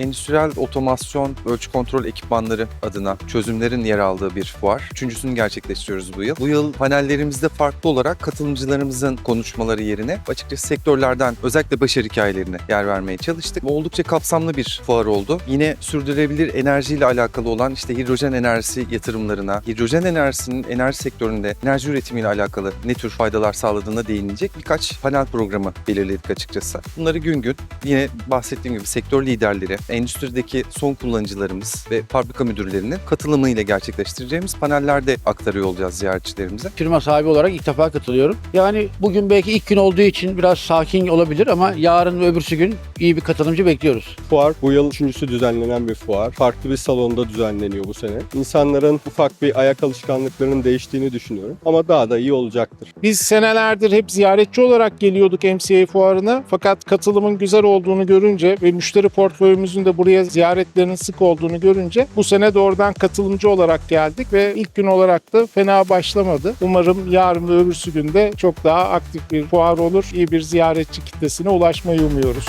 endüstriyel otomasyon ölçü kontrol ekipmanları adına çözümlerin yer aldığı bir fuar. Üçüncüsünü gerçekleştiriyoruz bu yıl. Bu yıl panellerimizde farklı olarak katılımcılarımızın konuşmaları yerine açıkçası sektörlerden özellikle başarı hikayelerine yer vermeye çalıştık. Oldukça kapsamlı bir fuar oldu. Yine sürdürülebilir enerjiyle alakalı olan işte hidrojen enerjisi yatırımlarına, hidrojen enerjisinin enerji sektöründe enerji üretimiyle alakalı ne tür faydalar sağladığına değinilecek birkaç panel programı belirledik açıkçası. Bunları gün gün yine bahsettiğim gibi sektör liderleri, endüstrideki son kullanıcılarımız ve fabrika müdürlerinin katılımıyla gerçekleştireceğimiz panellerde aktarıyor olacağız ziyaretçilerimize. Firma sahibi olarak ilk defa katılıyorum. Yani bugün belki ilk gün olduğu için biraz sakin olabilir ama yarın ve öbürsü gün iyi bir katılımcı bekliyoruz. Fuar bu yıl üçüncüsü düzenlenen bir fuar. Farklı bir salonda düzenleniyor bu sene. İnsanların ufak bir ayak alışkanlıklarının değiştiğini düşünüyorum. Ama daha da iyi olacaktır. Biz senelerdir hep ziyaretçi olarak geliyorduk MCA fuarına. Fakat katılımın güzel olduğunu görünce ve müşteri portföyümüzün de buraya ziyaretlerinin sık olduğunu görünce bu sene doğrudan katılımcı olarak geldik ve ilk gün olarak da fena başlamadı. Umarım yarın ve öbürsü günde çok daha aktif bir fuar olur. İyi bir ziyaretçi kitlesine ulaşmayı umuyoruz.